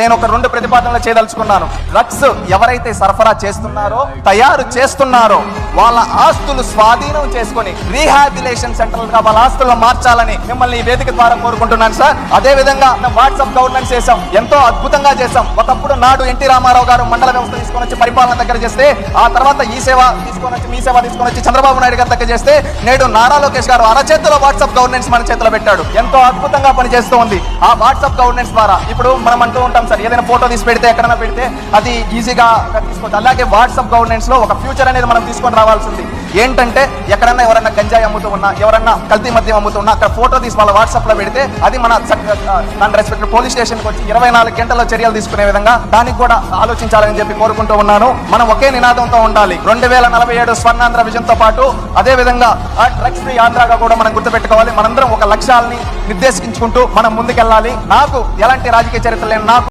నేను ఒక రెండు ప్రతిపాదనలు చేయదలుచుకున్నాను. డ్రగ్స్ ఎవరైతే సరఫరా చేస్తున్నారో తయారు చేస్తున్నారో వాళ్ళ ఆస్తులు స్వాధీనం చేసుకొని రీహాబిలేషన్ సెంటర్గా వాళ్ళ ఆస్తులను మార్చాలని మిమ్మల్ని ఈ వేదిక ద్వారా కోరుకుంటున్నాను సార్. అదే విధంగా వాట్సాప్ గవర్నెన్స్ చేశాం. ఎంతో అద్భుతంగా చేశాం. ఒకప్పుడు నాడు ఎన్టీ రామారావు గారు మండల వ్యవస్థ తీసుకొని వచ్చి పరిపాలన దగ్గర చేస్తే ఆ తర్వాత ఈ సేవ తీసుకొని వచ్చి మీ సేవ తీసుకొని వచ్చి చంద్రబాబు నాయుడు గారి దగ్గర చేస్తే నేడు నారా లోకేష్ గారు అరచేతిలో వాట్సాప్ గవర్నెన్స్ మన చేతిలో పెట్టాడు. ఎంతో అద్భుతంగా పనిచేస్తూ ఉంది. ఆ వాట్సాప్ గవర్నెన్స్ ద్వారా ఇప్పుడు మనం అంటూ ఉంటాం సార్ ఏదైనా ఫోటో తీసి పెడితే ఎక్కడైనా పెడితే అది ఈజీగా తీసుకోవచ్చు అలాగే వాట్సాప్ గవర్నెన్స్లో ఒక ఫ్యూచర్ అనేది మనం తీసుకొని రావాల్సింది ఏంటంటే ఎక్కడన్నా ఎవరన్నా గంజాయి అమ్ముతూ ఉన్నా ఎవరన్నా కల్తీ మద్యం అమ్ముతూ ఉన్నా అక్కడ ఫోటో తీసి వాళ్ళ వాట్సాప్లో పెడితే అది మన దాని రెస్పెక్ట్ పోలీస్ స్టేషన్ వచ్చి ఇరవై నాలుగు గంటల్లో చర్యలు తీసుకునే విధంగా దానికి కూడా ఆలోచించాలని చెప్పి కోరుకుంటూ ఉన్నాను. మనం ఒకే నినాదంతో ఉండాలి. రెండు వేల నలభై ఏడు స్వర్ణాంధ్ర విజన్తో పాటు అదే విధంగా డ్రగ్స్ ఫ్రీ ఆంధ్రాగా కూడా మనం గుర్తుపెట్టుకోవాలి. మనందరం ఒక లక్ష్యాలని నిర్దేశించుకుంటూ మనం ముందుకెళ్ళాలి. నాకు ఎలాంటి రాజకీయ చరిత్ర లేని నాకు